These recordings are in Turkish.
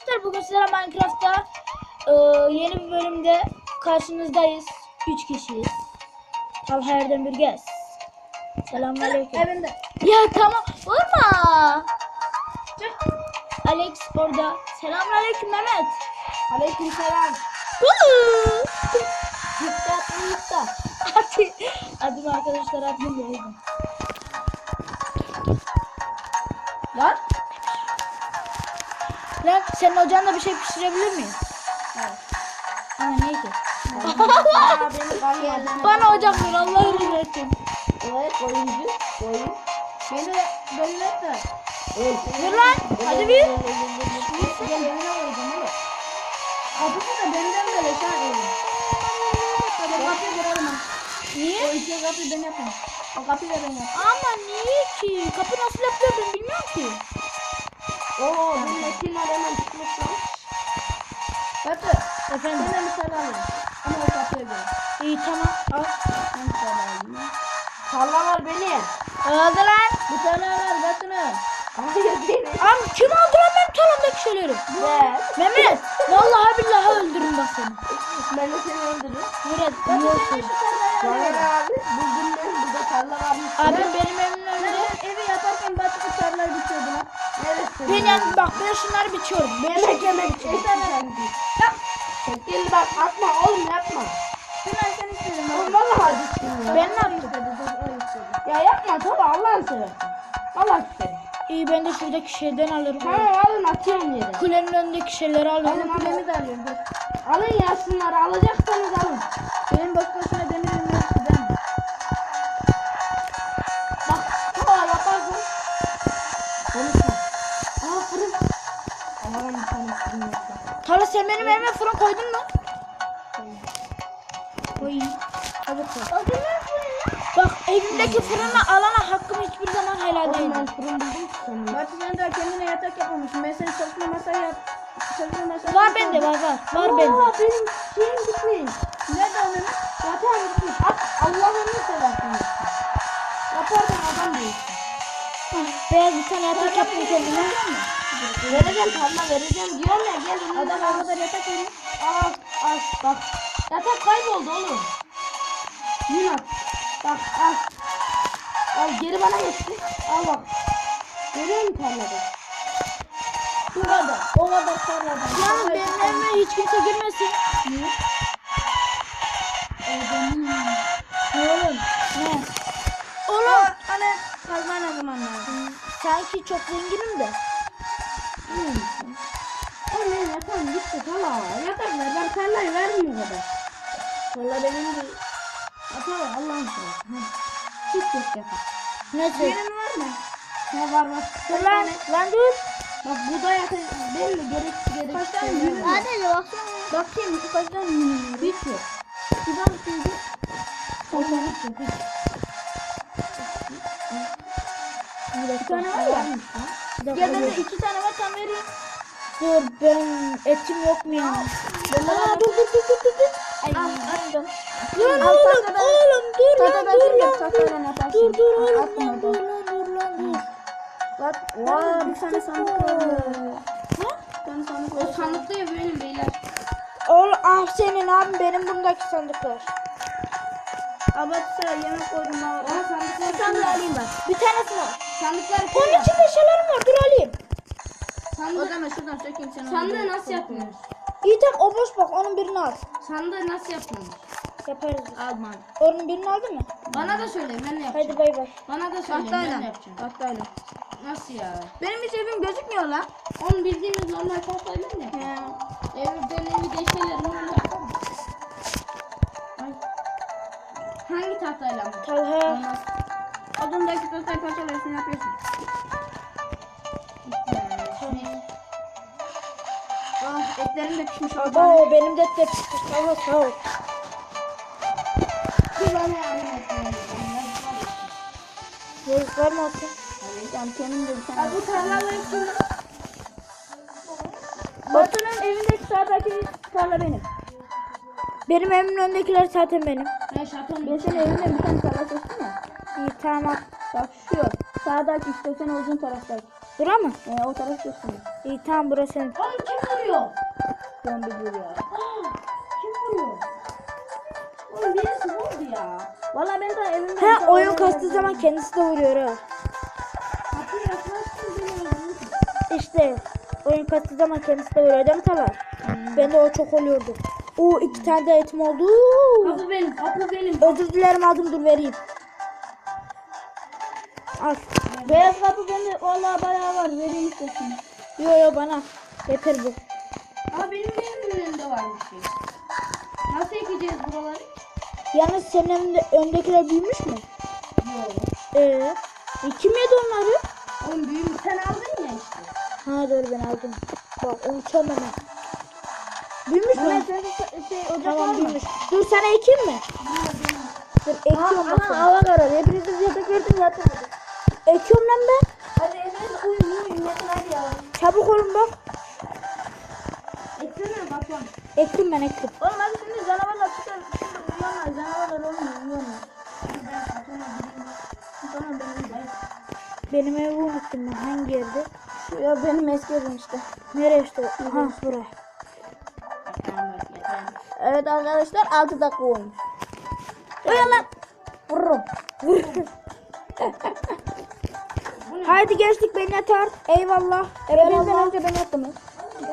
Arkadaşlar bugün sizlerle Minecraft'ta e, yeni bir bölümde karşınızdayız. 3 kişiyiz. Talha Erdem Bürgez. Selamünaleyküm. Evinde. Ya tamam vurma. Alex orada. Selamünaleyküm Mehmet. Aleyküm selam. Atın yükta. Hadi. Adım arkadaşlar adım Beyazım. Lan senin ocağında bir şey pişirebilir miyim? Evet. Ama niye ki? Beni Bana ocak ver Allah olsun. Evet oyuncu. Oyun. Beni beni et de. Ver lan. Hadi bir. Gel evine koyacağım oğlum. Kapısı da benden böyle şu an evim. Hadi kapıyı kıralım ha. O Niye? iki kapıyı ben yapayım. O kapıyı ben yapayım. Ama niye ki? Kapı nasıl yapılıyor ben bilmiyorum ki. Oo, etin var hemen lan. Kapı. Efendim? Sen de müsaade alın. Ama o kapıya göre. İyi tamam. Al. Ben müsaade alayım ya. Tarla var benim. Aldı lan. Bir tane var götünü. Hayır benim. Am kim aldı lan benim talamdaki şeyleri? Ben. Mehmet. Vallahi billahi öldürürüm bak seni. Ben de seni öldürürüm. Murat Ben de alıyorum. abi. Buldum ben. Burada tarla varmış. Abi benim evimin Ben yani bak ben şunları biçiyorum. Ben Yemek yemek. Yeter Yap. Çekil bak atma oğlum yapma. Şunları sen istedim. Oğlum düştüm ya. Ben ne yaptım? Ya yapma tabi Allah'ını seversen. Allah istedim. İyi ben de şuradaki şeyden alırım. Tamam alın atıyorum yere. Kulenin önündeki şeyleri Alın alırım. kulemi de alıyorum. Alın ya şunları alacaksanız alın. Benim boş Tala sen benim evime fırın koydun mu? Koyayım. Hadi koy. Bak evimdeki fırını alana hakkım hiçbir zaman helal değil. ben fırın buldum ki senin. Bak sen daha kendine yatak yapmamışsın. Ben senin çalışma masayı yap. Çalışma Var bende var var. Var bende. Aa, benim şeyim gitmiş. Nerede o Mehmet? Yatağım gitmiş. At Allah'ını seversin. Yaparsan adam değilsin. Beyaz bir tane yatak yaptım kendime. Vereceğim tarla vereceğim diyorum ya gel. Adam o kadar yatak verin. Al al bak. Yatak kayboldu oğlum. At. Bak al. Al geri bana geçti. Al bak. Görüyor musun tarlada? Bu kadar. O kadar tarlada. Lan benim evime hiç kimse girmesin. Niye? Ne oğlum? Ne? Oğlum. Hani kazma ne zaman lazım? Sanki çok zenginim de. O ne yatağım gitti tarla. Yatak ver ben tarlayı vermiyorum o kadar. Tarla benim değil. Yatak ver Allah'ın seversen. Hiç yok yatak. Neyse. Benim var mı? Ne var var. Dur lan. Lan dur. Bak bu da yatak belli gerek gerek. Kaç tane yünü var? Hadi baksana. Bakayım kaç tane yünü var? Hiç yok. Şuradan şimdi. Tane hiç yok. hiç. Bir tane var ya. Ya bende iki tane var tam vereyim. Dur ben etim yok mu ya? Aa, dur dur dur dur dur. Ay. Al attım. Lan Al, oğlum oğlum dur lan dur lan dur. Dur dur Al, oğlum lan dur lan dur lan dur. Bak. Vaa bir tane sandık var. Bir tane sandık var. O sandıkta ya benim beyler. Oğlum ah senin abim benim bundaki sandıklar. Abatsa yemek koydum ha. Aa sandıkları sandığı alayım bak. Bir tanesi var. Sandıkları Onun içinde şeylerim var dur alayım. Sandık. O zaman şuradan sökeyim sen Sandığı nasıl yapıyorsun? İyi tamam o boş bak onun birini al. Sandığı nasıl yapıyorsun? Yaparız. Alma. Onun birini aldın mı? Bana da söyle ben ne yapacağım? Hadi bay bay. Bana da söyle ben ne yapacağım? Tahtayla. Nasıl ya? Benim hiç evim gözükmüyor lan. Onu bildiğimiz normal tahtayla mı yapıyorsun? Oo benim de. Talha sağ ol. Yardım et. Çocuklar mı olsun? Yani kendim de bir tane. bu tarlaları kim? Batu'nun evindeki sağdaki tarla benim. Benim evimin önündekiler zaten benim. Ben şaton. Ben senin evinden bir tane tarla seçtim ya. İyi tamam. Bak şu. Sağdaki işte sen uzun taraftaki. Bura mı? E, o taraf seçtim. İyi tamam burası senin. Oğlum kim vuruyor? Zombi. Aa, kim vuruyor? Oğlum birisi vurdu ya. Valla ben de evimde... Ha oyun kastığı zaman kendisi de vuruyor ha. Kapı yaklaştı beni. İşte oyun kastığı zaman kendisi de vuruyor değil mi Talar? Ben de o çok oluyordu. Oo iki tane de etim oldu. Kapı benim, kapı benim. Özür dilerim aldım dur vereyim. Al. Beyaz kapı bende valla bayağı var vereyim istesin. Yo yo bana. Yeter bu. Şey. Nasıl ekeceğiz buraları? Yalnız senin öndekiler büyümüş mü? Yok. Ee, e, kim yedi onları? Oğlum büyümü sen aldın ya işte. Ha doğru ben aldım. Bak unutuyorum hemen. Büyümüş mü? Şey Tamam büyümüş. Dur sana ekeyim mi? Dur ekiyorum bak. Ana hava kararı. Hepiniz yatak verdim yatın. Ekiyorum lan ben. Hadi Emre uyum uyum Metin hadi ya. Çabuk olun bak. Eksene Batuhan. Ektim ben ektim. Oğlum hadi şimdi canavarlar çıkar. Şimdi uyuyorlar canavarlar olmuyor uyuyorlar. Tamam ben uyuyayım. Benim evi unuttum ben. Hangi yerde? Ya benim eski evim işte. Nereye işte? Ha buraya. Evet arkadaşlar 6 dakika olmuş. Uyan lan. Vururum. Vururum. Haydi geçtik ben yatar. Eyvallah. Hepinizden önce ben yattım.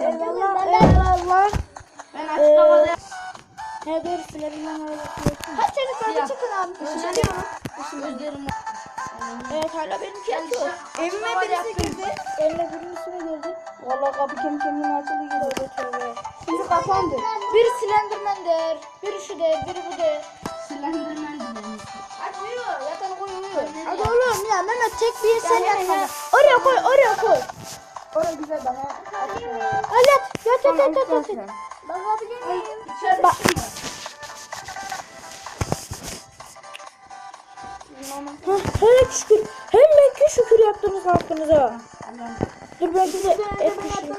Eyvallah. Eyvallah. Ben açık havada Ne doğru silerimden öyle Hadi çocuklar çıkın abi. Işınlanıyorum. Gözlerim Evet hala benimki yatıyor. Evime birisi girdi. Eline birisi mi girdi? Valla kapı kendi kendine açıldı gidiyor. Tövbe tövbe. Şimdi kapandı. Biri Slenderman der, biri şu der, biri bu der. Silendirmen diyorum. Hadi uyu. Yatan uyu uyu. Hadi oğlum ya Mehmet tek bir sen yat. Oraya koy, oraya koy. Orada güzel bana. Al yat, yat yat yat yat. Bakabilir miyim? İçeride Bak. var. Hele şükür, hele ki şükür yaptınız hakkınıza. Dur ben size et pişireyim.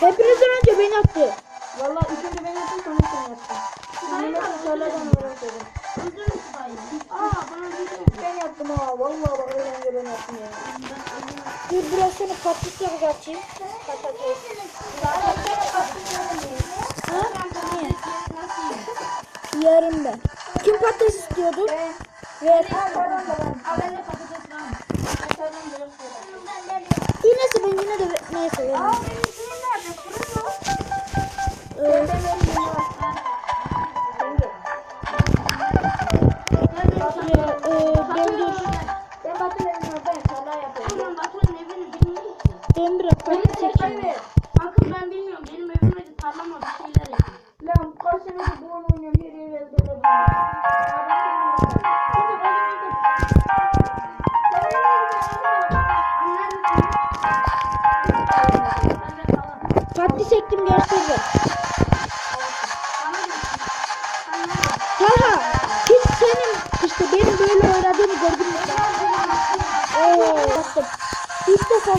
Hepinizden önce ben yattı. Valla ilk önce ben yaptım sonra sen yaptın. Aa bana bir Ben yaptım ha, vallahi bak önce ben yaptım ya. Dur biraz seni yapıp açayım. Patates. Ha? Niye? Yarım ben. Kim patates istiyordu? Ver. var. Neyse ben yine de neyse. veririm. benim suyum nerede? Fırın mı? Ee,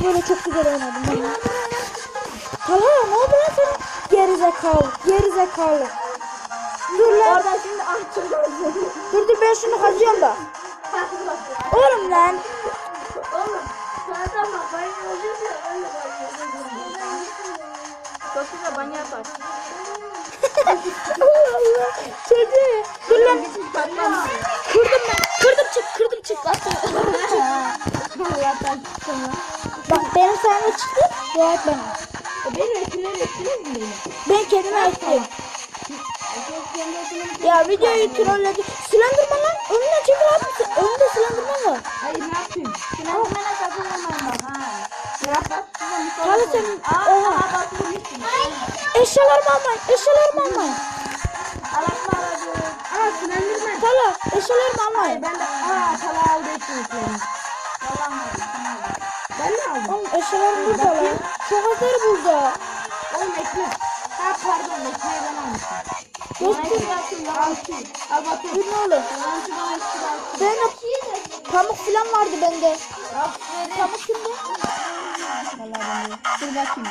böyle çok güzel oynadım ben. Talha ne oldu lan sana? Geri zekalı, geri zekalı. Dur lan. Orada şimdi açılıyor. Dur dur ben şunu kazıyorum da. Oğlum lan. Oğlum zaten bak banyo olacak ya ben de banyo güzel banyo yapar. Çocuğu. Dur lan. Kırdım ben. Kırdım çık. Kırdım çık. Allah'tan çıktım lan. Bak benim sayemde çıktı. Et bana. Benim etkilerim ettiniz mi? Ben kendime ettim. Ya videoyu trolledi. Slenderman lan. Önüne çekil abi. Önünde Slenderman var. Hayır ne yapayım? Sakın olmayın bak ha. Tabii senin. Oha. Eşyalarımı almayın. Eşyalarımı almayın. Alatma aracı. Aa Sinan'ımına. Tala. Eşyalarımı almayın. ben de aa tala aldı etkinliklerini. Yalan var. Oğlum eşyalarım burada lan. Sokakları burada. Oğlum ekmek. Ha pardon ekmeği ben almışım. Göster. Al şu. Al bakayım. Dur ne olur. Al şu bana şu al. Ben pamuk falan vardı bende. Pamuk kimde? Dur bakayım.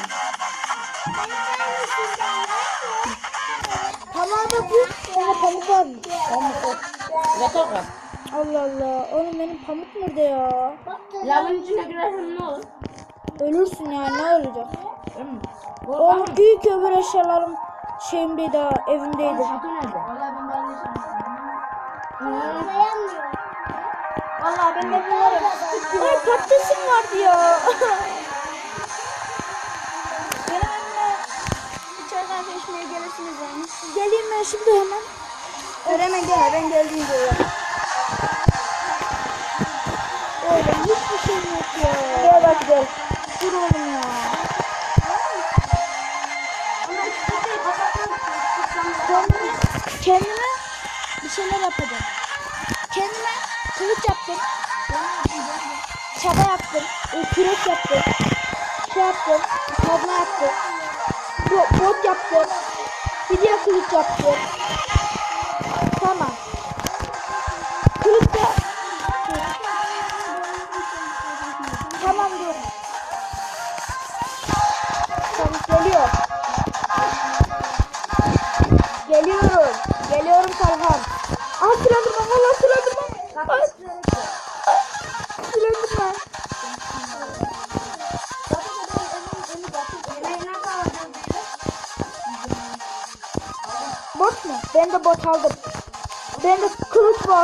Nerede ya? Ne olur? Ölürsün yani ne olacak? Değil mi? Oğlum iyi ki öbür eşyalarım şeyimdeydi ha, evimdeydi. Şato nerede? Vallahi ben paylaşamam. Vallahi ben de bunları... Ay patatesim vardı ya. Benim anne kahve içmeye gelirsiniz yani. Geleyim ben şimdi hemen. Öğremen gel ben geldiğimde ya. Oğlum hiçbir şey yok ya. Gel bak gel. Dur oğlum ya. Kendime, bir şeyler yapacağım. Kendime kılıç yaptım. Çaba yaptım. e, Kürek yaptım. Şey yaptım. Kazma yaptım. Bo bot yaptım. Diğer kılıç yaptım.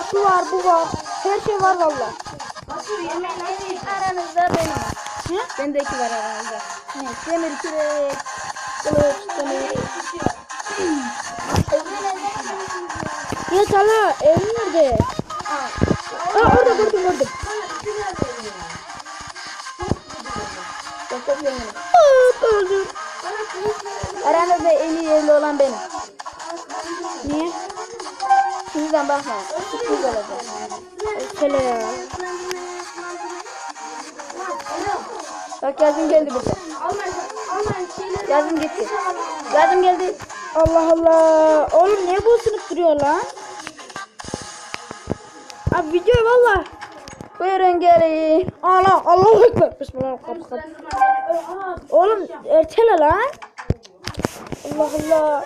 Var, şu var, bu var. Her şey var valla. Aranızda benim var. Hı? Bendeki var aranızda. Ne? Demir kürek. Kılıç, demir. Ya Talha evin nerede? Aa orada gördüm gördüm. Çok yemin. Aa, öldüm. Aranızda en iyi yerli olan benim. Niye? Sizden bakma. Sürpriz olacak. Şöyle ya. Bak yazım geldi burada. Yazım gitti. Yazım geldi. Allah Allah. Oğlum niye bu sınıf duruyor lan? Abi video valla. Buyurun gelin. Allah Allahu Ekber. Bismillahirrahmanirrahim. Oğlum ertele lan. Allah Allah.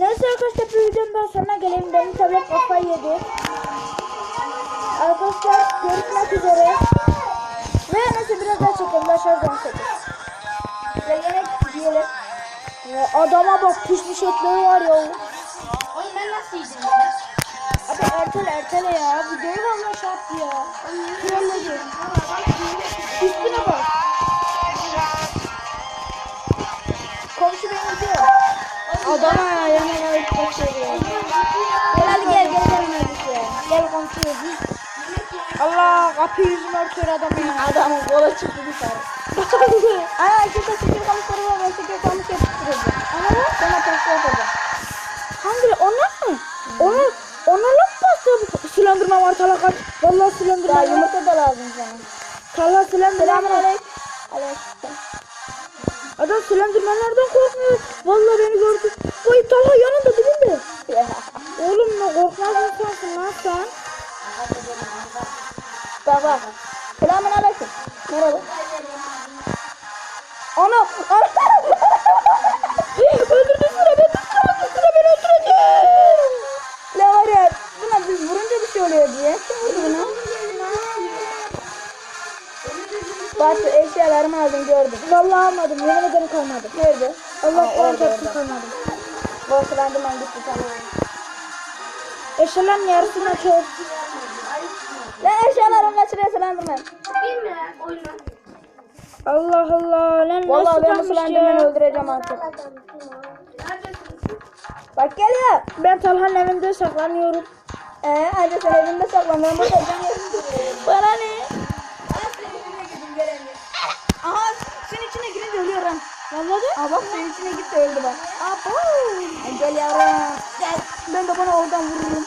Neyse arkadaşlar bir videonun daha sonuna gelelim. Benim tablet kafayı yedi. Arkadaşlar görüşmek üzere. Ve neyse biraz daha çekelim. Şarj 18. Ve yemek yiyelim. Ya adama bak pişmiş etleri var ya. Oğlum ben nasıl yiyeceğim? Abi ertele ertele ya. Videoyu valla yaptı ya. Trolledi. Üstüne bak. Adama ya yanına gitmek seviyor. Gel gel gel gel gel. Komşu. Allah kapı yüzünü örtüyor adam ya. Adamın kola çıktı dışarı. Ana şurada şeker kamışları var. Ben şeker kamış yapıştıracağım. Ana. Sana pasta yapacağım. Hangi? Onlar mı? Onu onlarla mı bastı bu sulandırma var talaka? Vallahi sulandırma Daha var. yumurta da lazım sana. Talha sulandırma Selamun. Aleyküm. Vallahi beni gördü. Vay Talha yanında Yemin ederim kalmadım. Nerede? Allah orada. kalmadım. Borçlandım ben gitti sana. Eşyaların yarısını çok. Lan eşyalarımı kaçırıyor. Değil mi lan oyunu? Allah Allah. Lan Vallahi nasıl ben bu ya? öldüreceğim artık. Bak geliyor. Ben Talha'nın evinde saklanıyorum. Ee, hadi sen evinde saklan. Ben burada Bana ne? Vallahi Aa bak suyun içine gitti öldü bak. Abo. Gel yavrum. Gel. Ben de bana oradan vururum.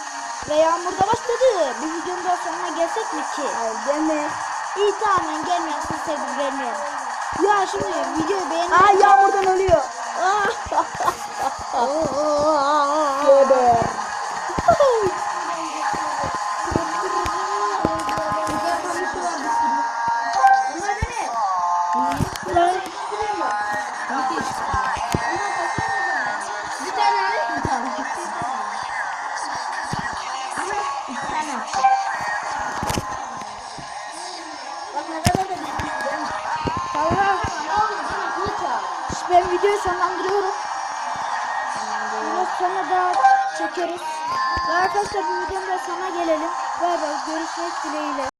Ve yağmur da başladı. Bir videonun daha sonuna gelsek mi ki? Hayır gelme. İyi tamam gelmiyorsun sevdim gelmiyorum. Ya şimdi videoyu beğen. Aa yağmurdan ölüyor. Geber. Bunlar görüşmek dileğiyle.